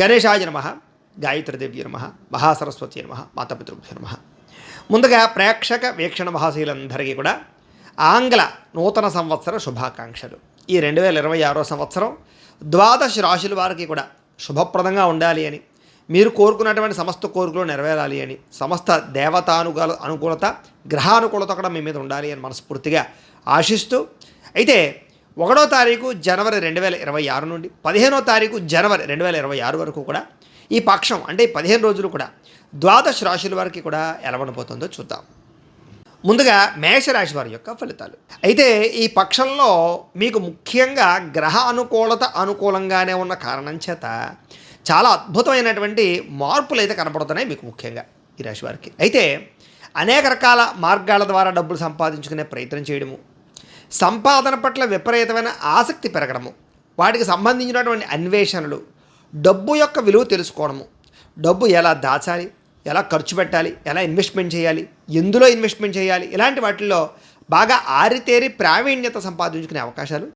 గణేశాయ నమ గాయత్రీదేవి నమ మహాసరస్వతి నమ మాతాపితృభ్య నమ. ముందుగా ప్రేక్షక వీక్షణ మహాశీలందరికీ కూడా ఆంగ్ల నూతన సంవత్సర శుభాకాంక్షలు. ఈ రెండు వేల ఇరవై ఆరో సంవత్సరం ద్వాదశ రాశుల వారికి కూడా శుభప్రదంగా ఉండాలి అని మీరు కోరుకున్నటువంటి సమస్త కోరికలు నెరవేరాలి అని సమస్త దేవతానుకూల అనుకూలత గ్రహానుకూలత కూడా మీ మీద ఉండాలి అని మనస్ఫూర్తిగా ఆశిస్తూ అయితే ఒకటో తారీఖు జనవరి రెండు వేల ఇరవై ఆరు నుండి పదిహేనో తారీఖు జనవరి రెండు వేల ఇరవై ఆరు వరకు కూడా ఈ పక్షం అంటే ఈ పదిహేను రోజులు కూడా ద్వాదశ రాశుల వారికి కూడా ఎలా చూద్దాం. ముందుగా మేషరాశి వారి యొక్క ఫలితాలు. అయితే ఈ పక్షంలో మీకు ముఖ్యంగా గ్రహ అనుకూలత అనుకూలంగానే ఉన్న కారణం చేత చాలా అద్భుతమైనటువంటి మార్పులు అయితే కనపడుతున్నాయి మీకు ముఖ్యంగా ఈ రాశి వారికి. అయితే అనేక రకాల మార్గాల ద్వారా డబ్బులు సంపాదించుకునే ప్రయత్నం చేయడము సంపాదన పట్ల విపరీతమైన ఆసక్తి పెరగడము వాటికి సంబంధించినటువంటి అన్వేషణలు డబ్బు యొక్క విలువ తెలుసుకోవడము. డబ్బు ఎలా దాచాలి ఎలా ఖర్చు పెట్టాలి ఎలా ఇన్వెస్ట్మెంట్ చేయాలి ఎందులో ఇన్వెస్ట్మెంట్ చేయాలి ఇలాంటి వాటిల్లో బాగా ఆరితేరి ప్రావీణ్యత సంపాదించుకునే అవకాశాలు